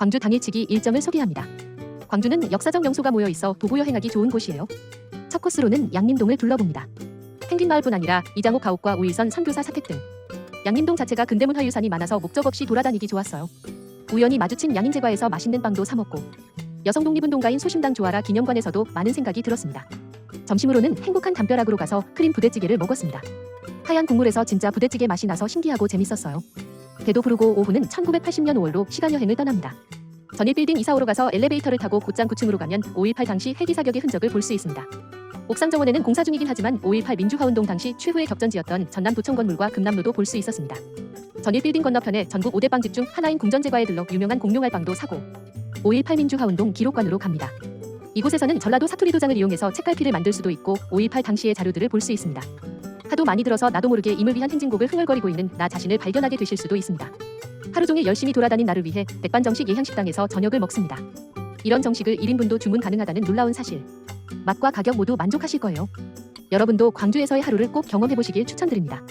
광주 당일치기 일정을 소개합니다. 광주는 역사적 명소가 모여 있어 도보 여행하기 좋은 곳이에요. 첫 코스로는 양림동을 둘러봅니다. 펭귄 마을뿐 아니라 이장호 가옥과 우일선 선교사 사택 등 양림동 자체가 근대문 화유산이 많아서 목적 없이 돌아다니기 좋았어요. 우연히 마주친 양인제과에서 맛있는 빵도 사 먹고 여성 독립운동가인 소심당 조아라 기념관에서도 많은 생각이 들었습니다. 점심으로는 행복한 담벼락으로 가서 크림 부대찌개를 먹었습니다. 하얀 국물에서 진짜 부대찌개 맛이 나서 신기하고 재밌었어요. 배도 부르고 오후는 1980년 5월로 시간 여행을 떠납니다. 전일 빌딩 이사오로 가서 엘리베이터를 타고 곧장 9층으로 가면 5.18 당시 헬기 사격의 흔적을 볼 수 있습니다. 옥상 정원에는 공사 중이긴 하지만 5.18 민주화운동 당시 최후의 격전지였던 전남 도청 건물과 금남로도 볼 수 있었습니다. 전일 빌딩 건너편에 전국 5대 빵집 중 하나인 궁전제과에 들러 유명한 공룡알빵도 사고 5.18 민주화운동 기록관으로 갑니다. 이곳에서는 전라도 사투리 도장을 이용해서 책갈피를 만들 수도 있고 5.18 당시의 자료들을 볼 수 있습니다. 하도 많이 들어서 나도 모르게 임을 위한 행진곡을 흥얼거리고 있는 나 자신을 발견하게 되실 수도 있습니다. 하루 종일 열심히 돌아다닌 나를 위해 백반정식 예향식당에서 저녁을 먹습니다. 이런 정식을 1인분도 주문 가능하다는 놀라운 사실. 맛과 가격 모두 만족하실 거예요. 여러분도 광주에서의 하루를 꼭 경험해 보시길 추천드립니다.